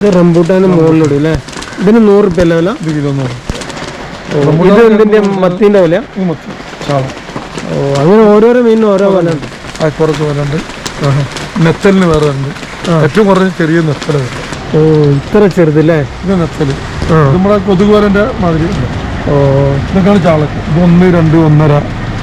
ഇത് റംബൂട്ടാന് മുകളിലൂടെ അല്ലേ ഇതിന് നൂറ് റുപ്യ അല്ലേ വില? ഇത് കിലോ നൂറ്. ഇത് എന്തിന്റെ മത്തിന്റെ വില ഇത് മത്തി ചാളം. ഓ അങ്ങനെ ഓരോരോ മീനിനും ഓരോ വില ഉണ്ട് അയക്കുറച്ച് വില ഉണ്ട് നെത്തലിന് വേറെ ഉണ്ട്. ഏറ്റവും കുറഞ്ഞ ചെറിയ നെത്തല വരും ഓ ഇത്ര ചെറുതല്ലേ? ഇത് നെത്തൽ. നമ്മളെ കൊതുകുവരന്റെ മാതിരി ഉണ്ട്. ഓ. ഇതൊക്കെയാണ് ചാളക്ക്. ഇത് ഒന്ന് രണ്ട് ഒന്നര.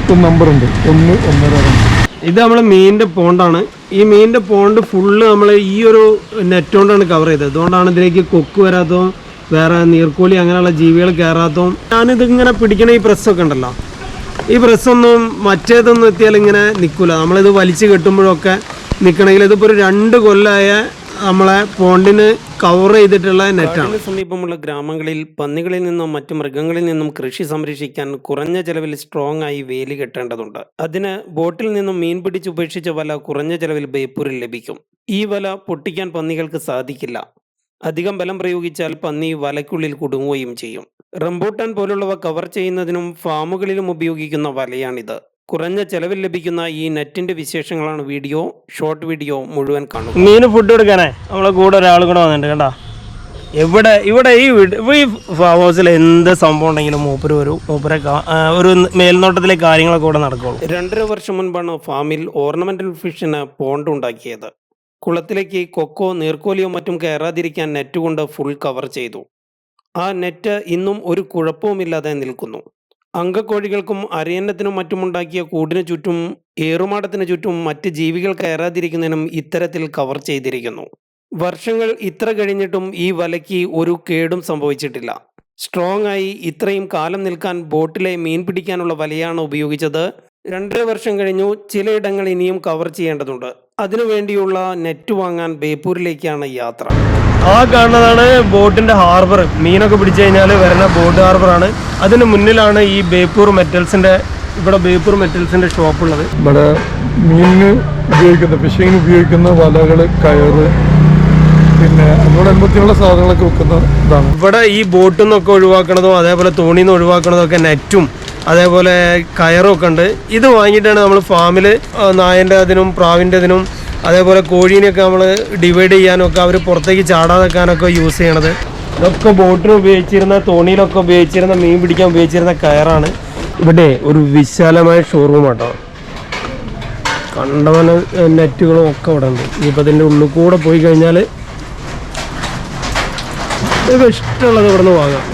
ഇത് നമ്പർ ഉണ്ട്. ഒന്ന് ഒന്നര രണ്ട്. ഇത് നമ്മൾ മീനിന്റെ പോണ്ടാണ് ഈ മീനിന്റെ പോണ്ട് ഫുള്ള് നമ്മൾ ഈ ഒരു നെറ്റ് കൊണ്ടാണ് കവർ ചെയ്തത്. അതുകൊണ്ടാണ് ഇതിലേക്ക് കൊക്ക് വരാത്തതും വേറെ നീർക്കോലി അങ്ങനെയുള്ള ജീവികൾ കയറാത്തതും. ഞാനിത് ഇങ്ങനെ പിടിക്കണ ഈ പ്രസ്സൊക്കെ ഉണ്ടല്ലോ. ഈ പ്രസ്സൊന്നും മറ്റേതൊന്നും എത്തിയാൽ ഇങ്ങനെ നിൽക്കില്ല നമ്മളിത് വലിച്ചു കെട്ടുമ്പോഴൊക്കെ നിൽക്കണമെങ്കിൽ ഇതിപ്പോൾ ഒരു രണ്ട് കൊല്ലമായ നമ്മളെ പോണ്ടിന് കവർ ചെയ്തിട്ടുള്ള നെറ്റാണ് സമീപമുള്ള ഗ്രാമങ്ങളിൽ പന്നികളിൽ നിന്നും മറ്റു മൃഗങ്ങളിൽ നിന്നും കൃഷി സംരക്ഷിക്കാൻ കുറഞ്ഞ ചെലവിൽ സ്ട്രോങ് ആയി വേലി കെട്ടേണ്ടതുണ്ട്. അതിന് ബോട്ടിൽ നിന്നും മീൻ പിടിച്ച് ഉപേക്ഷിച്ച വല കുറഞ്ഞ ചെലവിൽ ബേപ്പൂരിൽ ലഭിക്കും. ഈ വല പൊട്ടിക്കാൻ പന്നികൾക്ക് സാധിക്കില്ല. അധികം ബലം പ്രയോഗിച്ചാൽ പന്നി വലയ്ക്കുള്ളിൽ കുടുങ്ങുകയും ചെയ്യും. റംബൂട്ടാൻ പോലുള്ളവ കവർ ചെയ്യുന്നതിനും ഫാമുകളിലും ഉപയോഗിക്കുന്ന വലയാണിത്. കുറഞ്ഞ ചെലവിൽ ലഭിക്കുന്ന ഈ നെറ്റിന്റെ വിശേഷങ്ങളാണ് വീഡിയോ. ഷോർട്ട് വീഡിയോ മുഴുവൻ കാണുക. മീൻ ഫുഡ് കൊടുക്കാനേ നമ്മളെ കൂടെ ഒരാൾ കൂടെ വന്നിട്ടുണ്ട് കണ്ടാ. എവിടെ ഇവിടെ ഈ വീട് ഈ ഫാം ഹൗസിൽ എന്ത് സംഭവം ഉണ്ടെങ്കിലും മൂപ്പര് വരും മൂപ്പരെ ഒരു മേൽനോട്ടത്തിലെ കാര്യങ്ങളൊക്കെ ഇവിടെ നടക്കുള്ളൂ. രണ്ടര വർഷം മുൻപാണ് ഫാമിൽ ഓർണമെന്റൽ ഫിഷിന് പോണ്ട് ഉണ്ടാക്കിയത്. കുളത്തിലേക്ക് കൊക്കോ നീർക്കോലിയോ മറ്റും കയറാതിരിക്കാൻ നെറ്റ് കൊണ്ട് ഫുൾ കവർ ചെയ്തു. ആ നെറ്റ് ഇന്നും ഒരു കുഴപ്പവുമില്ലാതെ നിൽക്കുന്നു. അങ്കക്കോഴികൾക്കും അരയന്നത്തിനും മറ്റുമുണ്ടാക്കിയ കൂടിനു ചുറ്റും ഏറുമാടത്തിനു ചുറ്റും മറ്റ് ജീവികൾ കയറാതിരിക്കുന്നതിനും ഇത്തരത്തിൽ കവർ ചെയ്തിരിക്കുന്നു. വർഷങ്ങൾ ഇത്ര കഴിഞ്ഞിട്ടും ഈ വലയ്ക്ക് ഒരു കേടും സംഭവിച്ചിട്ടില്ല. സ്ട്രോങ് ആയി ഇത്രയും കാലം നിൽക്കാൻ ബോട്ടിലെ മീൻ പിടിക്കാനുള്ള വലയാണ് ഉപയോഗിച്ചത്. രണ്ടര വർഷം കഴിഞ്ഞു ചിലയിടങ്ങൾ ഇനിയും കവർ ചെയ്യേണ്ടതുണ്ട്. അതിനുവേണ്ടിയുള്ള നെറ്റ് വാങ്ങാൻ ബേപ്പൂരിലേക്കാണ് യാത്ര. ആ കാണുന്നതാണ് ബോട്ടിന്റെ ഹാർബർ. മീനൊക്കെ പിടിച്ചു കഴിഞ്ഞാൽ വരുന്ന ബോട്ട് ഹാർബർ ആണ് അതിന് മുന്നിലാണ് ഈ ബേപ്പൂർ മെറ്റൽസിന്റെ ഇവിടെ ബേപ്പൂർ മെറ്റൽസിന്റെ ഷോപ്പ് ഉള്ളത് ഇവിടെ മീനിന് ഉപയോഗിക്കുന്ന ഫിഷിങ്ങിന് ഉപയോഗിക്കുന്ന വലകൾ കയറ് പിന്നെ സാധനങ്ങളൊക്കെ വെക്കുന്ന ഇതാണ്. ഇവിടെ ഈ ബോട്ടിൽ നിന്നൊക്കെ ഒഴിവാക്കണതും അതേപോലെ തോണിയിൽ നിന്ന് ഒഴിവാക്കണതും ഒക്കെ നെറ്റും അതേപോലെ കയറും ഒക്കെ ഉണ്ട് ഇത് വാങ്ങിയിട്ടാണ് നമ്മൾ ഫാമിൽ നായന്റെ അതിനും പ്രാവിന്റെ അതിനും അതേപോലെ കോഴീനെയൊക്കെ നമ്മൾ ഡിവൈഡ് ചെയ്യാനൊക്കെ അവർ പുറത്തേക്ക് ചാടാതെക്കാനൊക്കെ യൂസ് ചെയ്യണത്. ഇതൊക്കെ ബോട്ടിന് ഉപയോഗിച്ചിരുന്ന തോണിയിലൊക്കെ ഉപയോഗിച്ചിരുന്ന മീൻ പിടിക്കാൻ ഉപയോഗിച്ചിരുന്ന കയറാണ്. ഇവിടെ ഒരു വിശാലമായ ഷോറൂം ആട്ടോ. കണ്ടവന നെറ്റുകളും ഒക്കെ ഇവിടെ ഉണ്ട്. ഇനിയിപ്പോൾ അതിന്റെ ഉള്ളിൽ കൂടെ പോയി കഴിഞ്ഞാൽ ഇഷ്ടമുള്ളത് ഇവിടെ നിന്ന് വാങ്ങാം.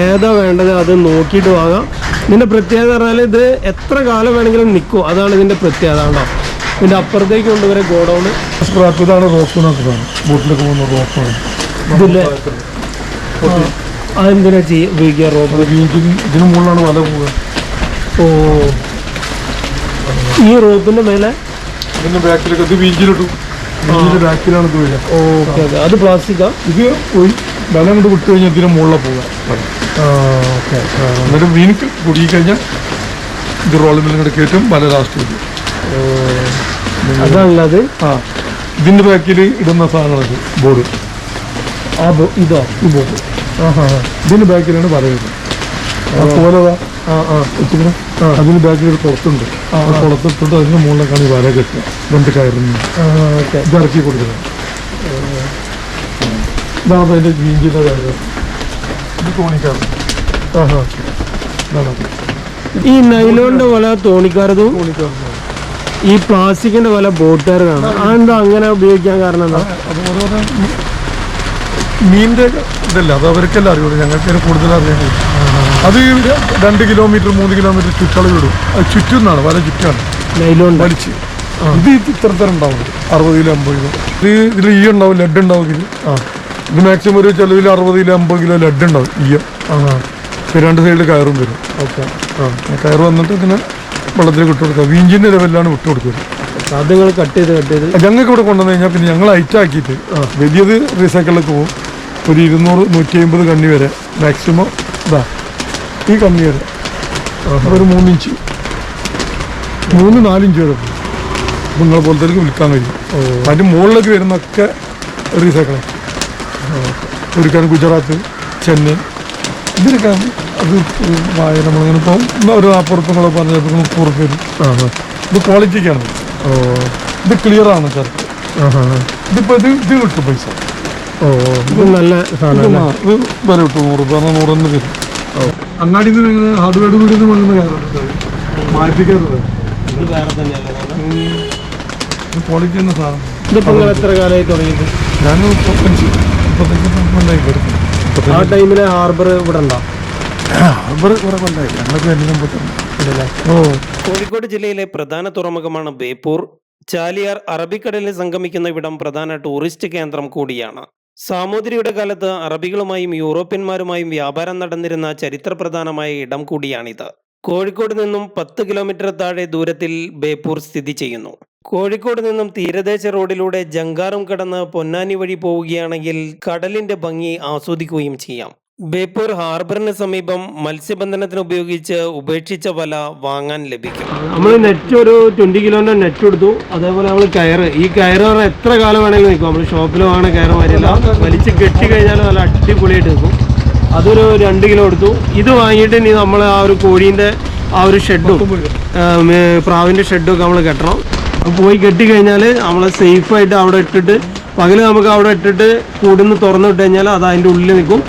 ഏതാ വേണ്ടത് അത് നോക്കിയിട്ട് വാങ്ങാം. ഇതിന്റെ പ്രത്യേകത പറഞ്ഞാൽ ഇത് എത്ര കാലം വേണമെങ്കിലും നിൽക്കും. അതാണ് ഇതിന്റെ പ്രത്യേകത കേട്ടോ ഇതിന്റെ അപ്പുറത്തേക്ക് കൊണ്ടുവരെ ഗോഡൗണ്. ഇതാണ് റോപ്പ് ബോട്ടിലേക്ക് പോകുന്ന റോപ്പാണ് അതെന്തിനാ ചെയ്യുക ഉപയോഗിക്കുക വീട്ടിൽ ഇതിന് മുകളിലാണ് വല പോവുക. ഓ. ഈ റോപ്പിന്റെ മേലെ? ഇതിന്റെ ബാക്കിലൊക്കെ ഇത് വീഞ്ചിലിട്ടു ബാക്കിലാണ് ഇത് വരിക. ഓക്കെ അത് പ്ലാസ്റ്റിക്കാ? ഇത് വല കൊണ്ട് വിട്ട് കഴിഞ്ഞാൽ ഇതിന് മുകളിലെ പോകാം ഓക്കെ. എന്നിട്ട് മീനിക്ക് കുടുങ്ങി കഴിഞ്ഞാൽ ഇത് റോളിൽ ഇങ്ങോട്ട് കയറ്റും ബല ലാസ്റ്റ് വരും അതാണുള്ളത് ആ. ഇതിന്റെ ബാക്കിൽ ഇടുന്ന സാധനമാണ് ബോർഡ് ആ ബോ ഇതാ? ഈ ബോർഡ് ഇതിന്റെ ബാക്കിലാണ് വല വരുന്നത് ആ. പോലെ ആ ആ. അതിന് ബാക്കിൽ ഒരു കുളത്തുണ്ട്. ആ കുളത്തിട്ടിട്ട് അതിന് മുകളിലേക്കാണ് ഈ വല കെട്ടുക. രണ്ട് കയറുന്നത്. ഇത് ഇറക്കി കൊടുക്കുന്നത് ഇതാണ് അതിന്റെ വീഞ്ചിന്റെ കാര്യം. ഇത് തോണിക്കാറ് ആഹാ. ഈ നൈലോണിന്റെ വല തോണിക്കാരതും ഈ പ്ലാസ്റ്റിക്കിന്റെ വല ബോട്ടുകാരനാണ് അതെന്താ അങ്ങനെ ഉപയോഗിക്കാൻ കാരണം എന്താ? മീനിന്റെ ഇതല്ല അത് അവർക്കെല്ലാം അറിയുള്ളൂ. ഞങ്ങൾക്ക് കൂടുതൽ അറിയാൻ അത് രണ്ട് കിലോമീറ്റർ മൂന്ന് കിലോമീറ്റർ ചുറ്റളവ് വിടും അത് ചുറ്റുന്നാണ് വല ചുറ്റാണ്. നൈലോൺ വലിച്ച്. ഇത് ഇത്ര തരം ഉണ്ടാവും. അറുപത് കിലോ അമ്പത് കിലോ. ഇത് ഇതിൽ ഈ ഉണ്ടാവും ലെഡ് ഉണ്ടാവും ഇതിൽ. ആ. ഇത് മാക്സിമം ഒരു ചിലവിൽ അറുപത് കിലോ അമ്പത് കിലോ ലഡ് ഉണ്ടാവും ഈ ആ പിന്നെ രണ്ട് സൈഡിൽ കയറും വരും. ഓക്കെ. ആ കയറ് വന്നിട്ട് ഇതിനെ വെള്ളത്തിൽ വിട്ടു കൊടുക്കുക. വീഞ്ചിന്റെ ലെവലിലാണ് വിട്ടു കൊടുക്കുന്നത് സാധ്യങ്ങൾ കട്ട് ചെയ്ത് കട്ട് ചെയ്ത്. ഞങ്ങൾക്ക് ഇവിടെ കൊണ്ടുവന്നു കഴിഞ്ഞാൽ പിന്നെ ഞങ്ങൾ ഐറ്റാക്കിയിട്ട് വലിയത് റീസൈക്കിളിലേക്ക് പോകും. ഒരു ഇരുന്നൂറ് നൂറ്റി അമ്പത് കണ്ണി വരെ മാക്സിമം ഇതാ ഈ കണ്ണി വരെ. ഒരു മൂന്നിഞ്ച് മൂന്ന് നാലിഞ്ച് വരെ പോകും. നിങ്ങളെ പോലത്തേക്ക് വിൽക്കാൻ കഴിയും. അതിന്റെ മുകളിലേക്ക് വരുന്നൊക്കെ റീസൈക്കിളാക്കി ഒരുക്കാൻ ഗുജറാത്ത് ചെന്നൈ. ഇതിനൊക്കെ അത് വായ നമ്മളിങ്ങനെ ഇപ്പം ഒരു നാൽപ്പത് റുപ്യങ്ങളെ പറഞ്ഞപ്പോൾ മുപ്പത് റുപ്യ ഇത് ക്വാളിറ്റിക്കാണ്. ഓ. ഇത് ക്ലിയർ ആണ് സാർ ഇതിപ്പോൾ ഇത് ഇത് കിട്ടും പൈസ. ഓ ഇത് നല്ല സാധനം ഇത് വില കിട്ടും നൂറ് രൂപ എന്നാൽ നൂറൊന്ന് വരും. അങ്ങാടി നിന്ന് ഹാർഡ്വെയർ കൂടി നിന്ന് വാങ്ങുന്ന കയറുണ്ട് മാറ്റിക്കാറുണ്ട് ഇത് വേറെ തന്നെയല്ലേ ക്വാളിറ്റി തന്നെ സാധനം. ഇതിപ്പോൾ എത്ര കാലമായി തുടങ്ങിയിട്ട്? ഞാൻ കിടക്കും ആ ടൈമിൽ ഹാർബർ ഇവിടെ ഉണ്ടോ ഹാർബർ ഞങ്ങൾക്ക് ഓ. കോഴിക്കോട് ജില്ലയിലെ പ്രധാന തുറമുഖമാണ് ബേപ്പൂർ. ചാലിയാർ അറബിക്കടലിൽ സംഗമിക്കുന്ന ഇവിടം പ്രധാന ടൂറിസ്റ്റ് കേന്ദ്രം കൂടിയാണ്. സാമൂതിരിയുടെ കാലത്ത് അറബികളുമായും യൂറോപ്യന്മാരുമായും വ്യാപാരം നടന്നിരുന്ന ചരിത്രപ്രധാനമായ ഇടം കൂടിയാണിത്. കോഴിക്കോട് നിന്നും പത്ത് കിലോമീറ്റർ താഴെ ദൂരത്തിൽ ബേപ്പൂർ സ്ഥിതി ചെയ്യുന്നു. കോഴിക്കോട് നിന്നും തീരദേശ റോഡിലൂടെ ജങ്കാറും കടന്ന് പൊന്നാനി വഴി പോവുകയാണെങ്കിൽ കടലിന്റെ ഭംഗി ആസ്വദിക്കുകയും ചെയ്യാം. ബേപ്പൂർ ഹാർബറിന് സമീപം മത്സ്യബന്ധനത്തിന് ഉപയോഗിച്ച് ഉപേക്ഷിച്ച വല വാങ്ങാൻ ലഭിക്കും. നമ്മൾ നെറ്റ് ഒരു ട്വന്റി കിലോന്റെ നെറ്റ് എടുത്തു. അതേപോലെ നമ്മൾ കയറ്. ഈ കയറ് എത്ര കാലം വേണമെങ്കിലും നിൽക്കും. നമ്മൾ ഷോപ്പിലും ആണ് കയറ് വരില്ല വലിച്ച് കെട്ടി കഴിഞ്ഞാൽ നല്ല അടിപൊളിയായിട്ട് നിൽക്കും. അതൊരു രണ്ട് കിലോ എടുത്തു. ഇത് വാങ്ങിയിട്ട് ഇനി നമ്മൾ ആ ഒരു കോഴീന്റെ ആ ഒരു ഷെഡും പ്രാവിന്റെ ഷെഡും ഒക്കെ നമ്മൾ കെട്ടണം. പോയി കെട്ടി കഴിഞ്ഞാൽ നമ്മൾ സേഫായിട്ട് അവിടെ ഇട്ടിട്ട് പകൽ നമുക്ക് അവിടെ ഇട്ടിട്ട് കൂടുന്ന് തുറന്നു വിട്ട് കഴിഞ്ഞാൽ അത് അതിന്റെ ഉള്ളിൽ നിൽക്കും.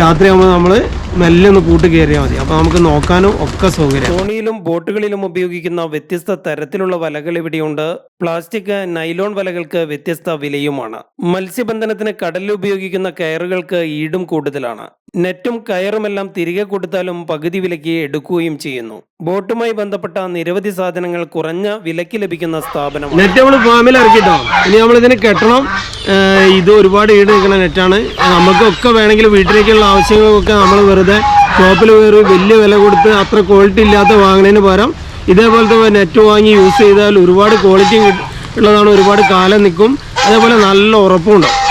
രാത്രി ആകുമ്പോൾ നമ്മൾ മെല്ലെ ഒന്ന് കൂട്ട് കയറിയാൽ മതി. അപ്പോൾ നമുക്ക് നോക്കാനും ഒക്കെ സൗകര്യം തോണിയിലും ബോട്ടുകളിലും ഉപയോഗിക്കുന്ന വ്യത്യസ്ത തരത്തിലുള്ള വലകൾ ഇവിടെയുണ്ട്. പ്ലാസ്റ്റിക് നൈലോൺ വലകൾക്ക് വ്യത്യസ്ത വിലയുമാണ്. മത്സ്യബന്ധനത്തിന് കടലിൽ ഉപയോഗിക്കുന്ന കയറുകൾക്ക് ഈടും കൂടുതലാണ്. നെറ്റും കയറുമെല്ലാം തിരികെ കൊടുത്താലും പകുതി വിലയ്ക്ക് എടുക്കുകയും ചെയ്യുന്നു. ബോട്ടുമായി ബന്ധപ്പെട്ട നിരവധി സാധനങ്ങൾ കുറഞ്ഞ വിലയ്ക്ക് ലഭിക്കുന്ന സ്ഥാപനം നെറ്റ് നമ്മൾ ഫാമിൽ ഇറക്കിട്ടോ? ഇനി നമ്മൾ ഇതിന് കെട്ടണം. ഇത് ഒരുപാട് ഈട് നിൽക്കുന്ന നെറ്റാണ്. നമുക്കൊക്കെ വേണമെങ്കിൽ വീട്ടിലേക്കുള്ള ആവശ്യങ്ങൾക്കൊക്കെ നമ്മൾ വെറുതെ ഷോപ്പിൽ കയറി വലിയ വില കൊടുത്ത് അത്ര ക്വാളിറ്റി ഇല്ലാത്ത വാങ്ങുന്നതിന് പകരം ഇതേപോലത്തെ നെറ്റ് വാങ്ങി യൂസ് ചെയ്താൽ ഒരുപാട് ക്വാളിറ്റി ഉള്ളതാണ് ഒരുപാട് കാലം നിൽക്കും അതേപോലെ നല്ല ഉറപ്പും ഉണ്ടാവും.